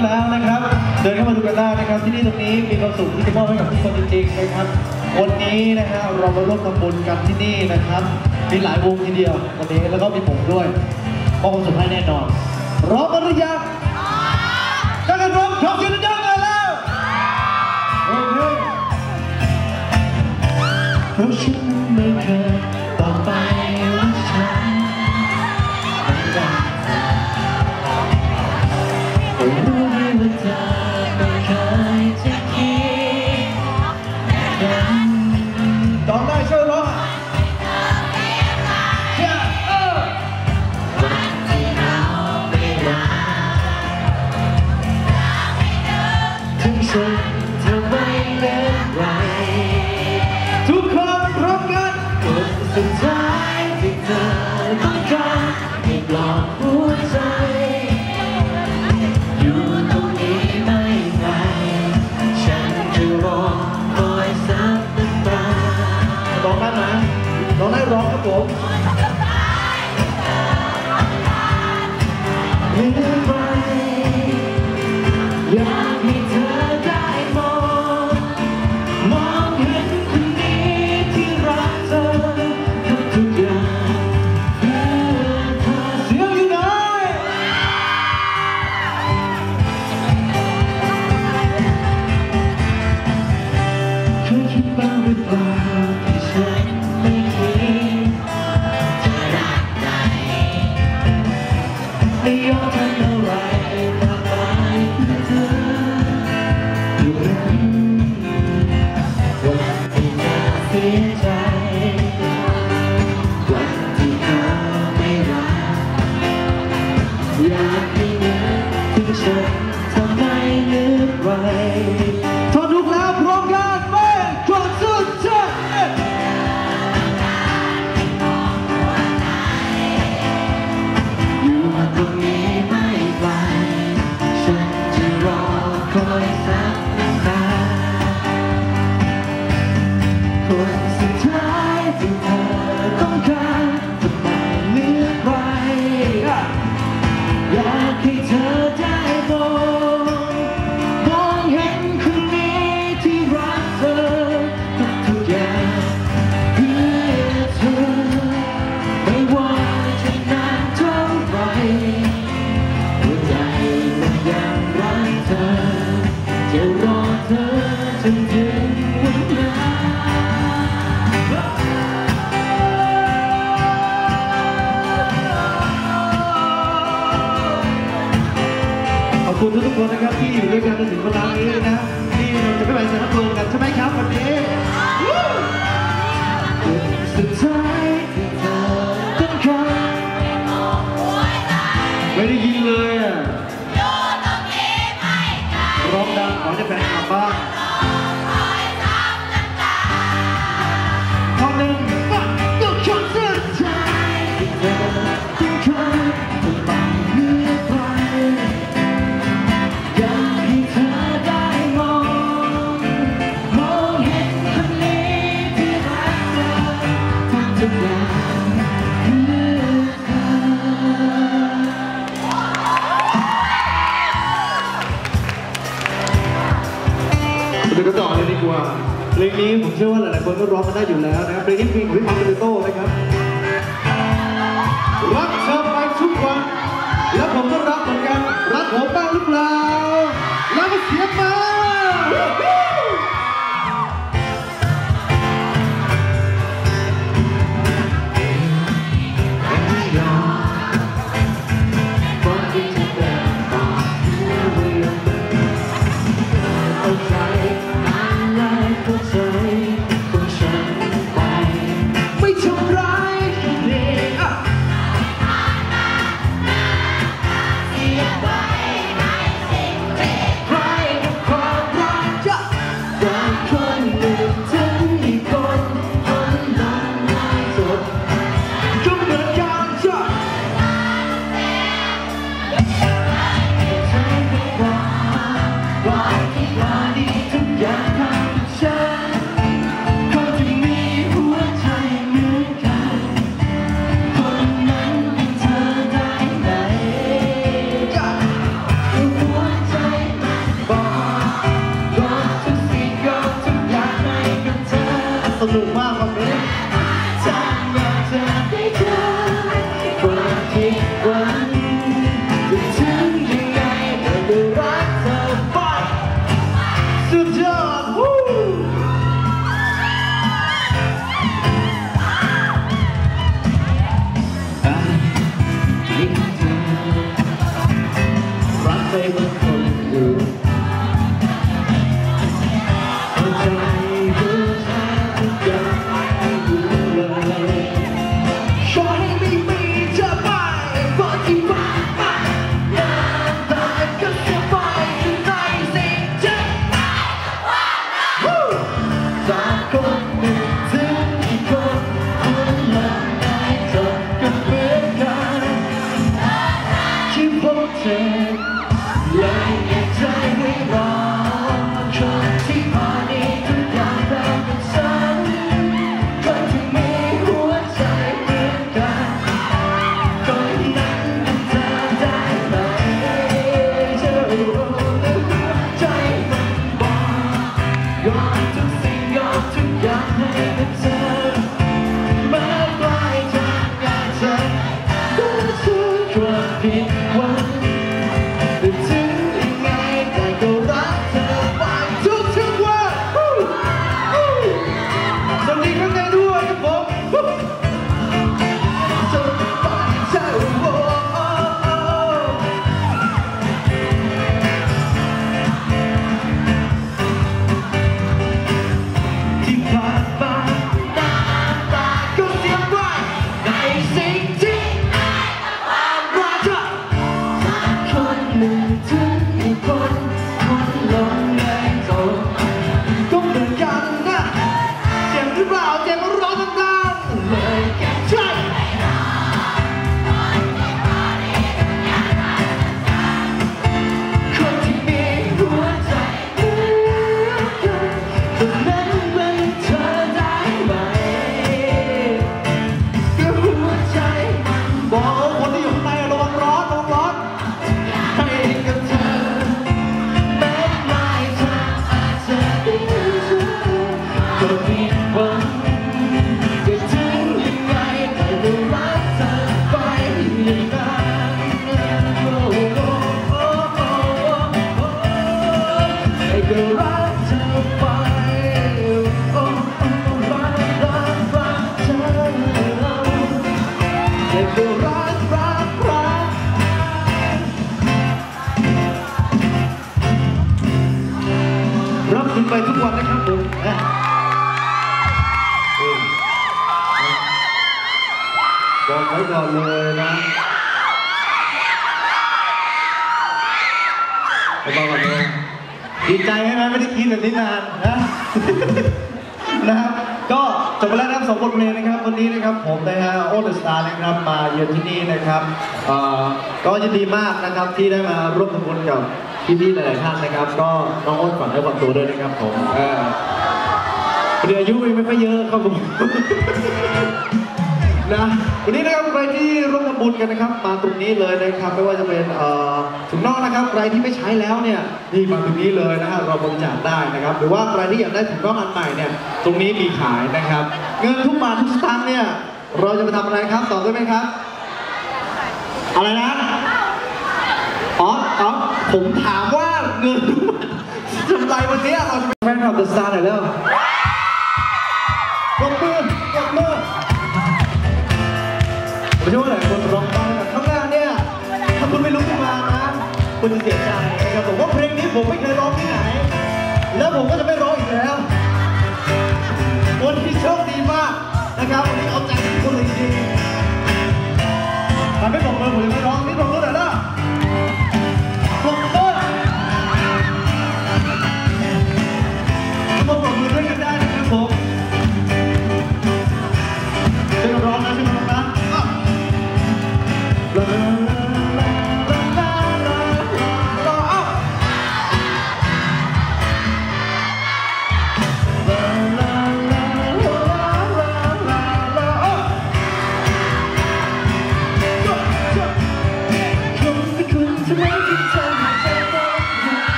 นแล้วนะครับ เดินเข้ามาดูกันได้นะครับที่นี่ตรงนี้มีความสุขที่จะมอบให้กับทุกคนจริงๆนะครับ วันนี้นะฮะเรามาร่วมทำบุญกันที่นี่นะครับ มีหลายวงทีเดียววันนี้แล้วก็มีผมด้วยมอบความสุขให้แน่นอนรอกันหรือยังถ้ากันพร้อมขอบคุณดักันแล้วโอเคเราะฉันไม่เคยต่อไป Береги ี้ผมเชื่อว่าหลายๆคนก็ร้องกันได้อยู่แล้วนะครับเพลงนี้เพลงริทธิ์โต้นะครับรักเธอไปทุกวัน แล้วผมก็รักเหมือนกัน รักผมบ้างหรือเปล่า แล้วก็เสียมา também. แบบนี้นานนะนะครับก็จบไปแล้วนะครับสองบทเพลงนะครับวันนี้นะครับผมนะฮะโอเดอร์สตาร์นะครับมาเยือนที่นี่นะครับเอ่อก็ยินดีมากนะครับที่ได้มาร่วมทำบุญกับพี่ๆหลายๆท่านนะครับ ก็น้องโอ้นฝากให้ความตัวด้วยนะครับผมเออพอดีอายุยังไม่ค่อยเยอะครับผม นะวันนี้นะครับใครที่ร่วมทำบุญกันนะครับ มาตรงนี้เลยนะครับไม่ว่าจะเป็นเอ่อถุงน่องนะครับใครที่ไม่ใช้แล้วเนี่ยนี่มาตรงนี้เลยนะฮะเราบริจาคได้นะครับ หรือว่าใครที่อยากได้ถุงน่องอันใหม่เนี่ยตรงนี้มีขายนะครับ เงินทุกบาททุกสตางค์เนี่ยเราจะไปทำอะไรครับตอบได้ไหมครับ อะไรนะอ๋ออ๋อผมถามว่าเงินทุกบาททำไรวันนี้เราจะไปแฟนคลับเดอะสตาร์หน่อยแล้ว ผมเชื่อว่าหลายคนร้องได้แต่ข้างหน้าเนี่ย ถ้าคุณไม่รู้ขึ้นมานะ คุณจะเสียใจนะครับผมว่าเพลงนี้ผมไม่เคยร้องที่ไหน แล้วผมก็จะไม่ร้องอีกแล้ว คนที่โชคดีมากนะครับวันนี้เอาใจทุกคนเลยจริงๆมันไม่บอกเลยผมจะไม่ร้อง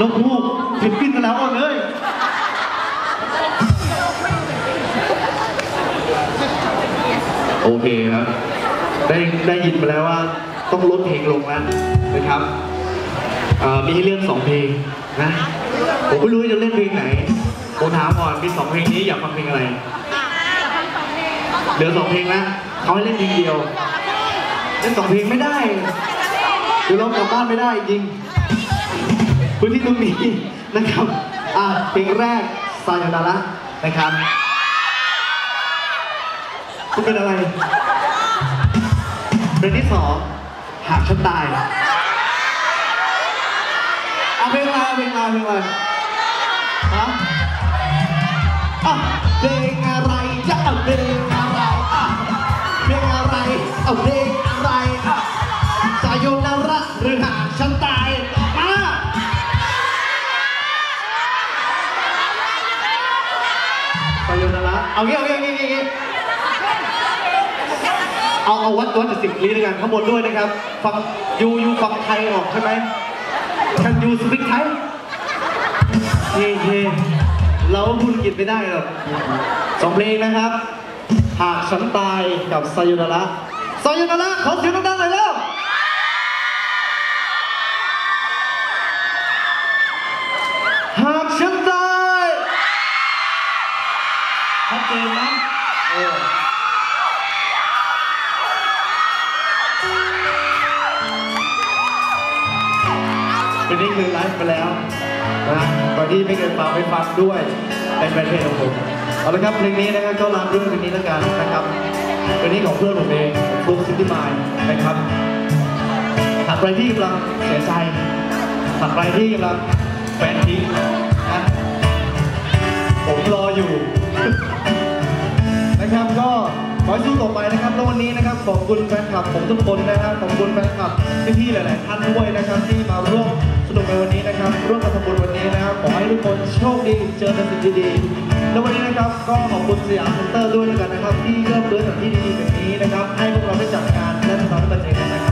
นกพูกเพนกวินกันแล้วอะเลยโอเคครับ ได้ได้ยินมาแล้วว่าต้องลดเพลงลงแล้วนะครับเอ่อมีให้เลือกสองเพลงนะ ผมไม่รู้จะเล่นเพลงไหน ผมถามก่อนมีสองเพลงนี้อยากฟังเพลงอะไร เหลือสองเพลงแล้วเขาให้เล่นเพลงเดียว เล่นสองเพลงไม่ได้เดี๋ยวเรากลับบ้านไม่ได้จริง พื้นที่ตรงนี้นะครับอะเพลงแรกซายาดาระนะครับคุณเป็นอะไรเพลงที่สองหากฉันตายเอาเพลงอะไรเอาเพลงอะไรเพลงอะไรฮะอะเพลงอะไรจะเอาเพลงอะไรอะเพลงอะไรเอาเพลง เอางี้เอางี้เอางี้เอางี้เอาเอาวัดวัดจากสิบนี้ด้วยกันข้างบนด้วยนะครับฟังยูยูฟังไทยออกใช่ไหม Can you speak Thai เฮ้เฮ้เราพูดอังกฤษไม่ได้หรอกสองเพลงนะครับ หากฉันตายกับซายุนาระซายุนาระขอเสียงดังๆหน่อยแล้ว ไปแล้วนะตอนที่ไม่เคยฟังไปฟังด้วยเป็นแฟนเพลงของผมเอาละครับเพลงนี้นะครับก็รับด้วยเพลงนี้แล้วกันนะครับเพลงนี้ของเพื่อนผมเองฟลุ๊กซิตี้มายนะครับหากใครที่กำลังเสียใจหากใครที่กำลังแฟนทิ้งนะผมรออยู่ นะครับก็ขอให้สู้ต่อไปนะครับแล้ววันนี้นะครับขอบคุณแฟนคลับผมทุกคนนะครับขอบคุณแฟนคลับพี่ๆหลาย ๆ ท่านด้วยนะครับที่มาร่วม นุกในวันนี้นะครับ ร่วมกันทำบุญวันนี้นะครับ ขอให้ทุกคนโชคดีเจอแต่สิ่งดีๆแล้ววันนี้นะครับก็ขอบคุณสยามเซ็นเตอร์ด้วยนะครับ ที่เริ่มเดินสถานที่ดีๆแบบนี้นะครับ ให้พวกเราได้จัดงานและทำบันเทิงกันนะครับ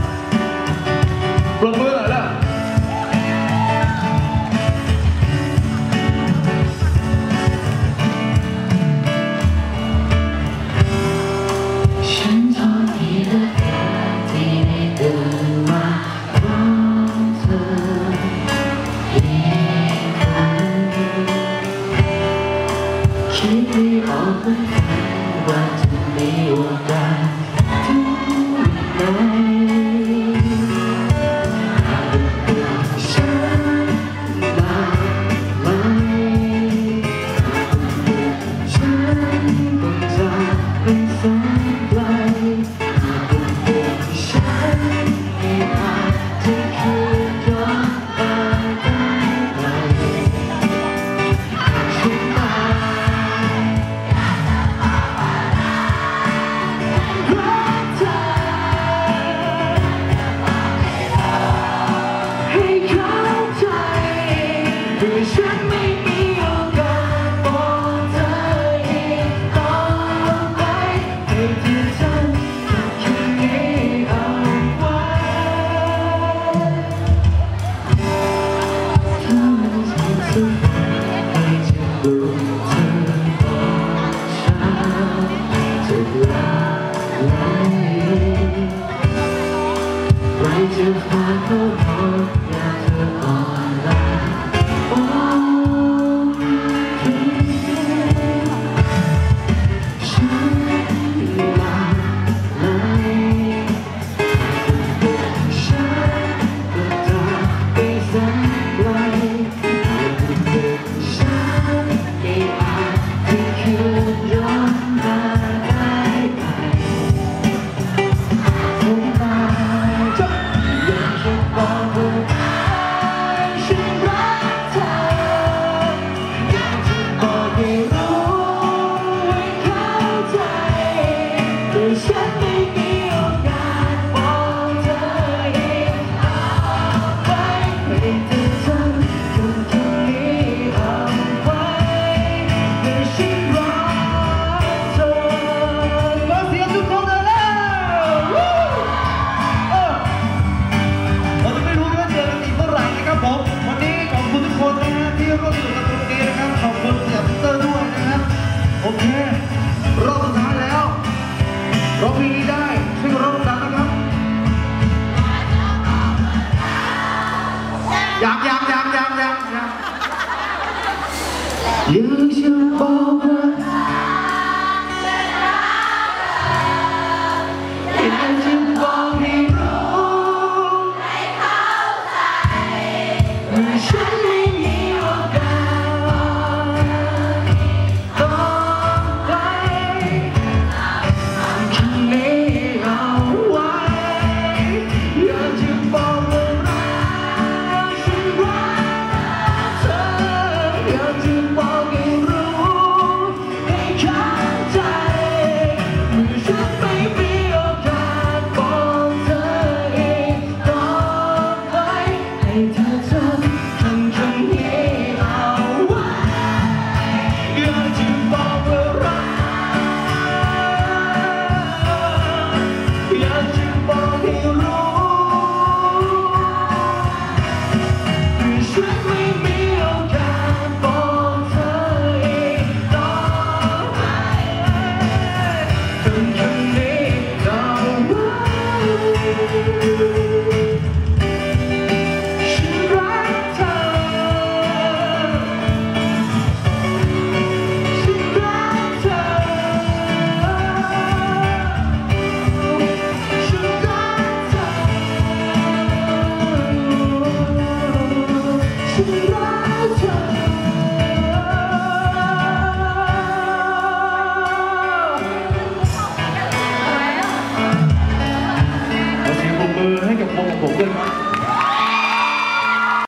โอเค รอบสุดท้ายแล้วร้องเพลงนี้ได้ช่วยกันร้องดังนะครับยังยังยังยังยังยังอยากจะบอก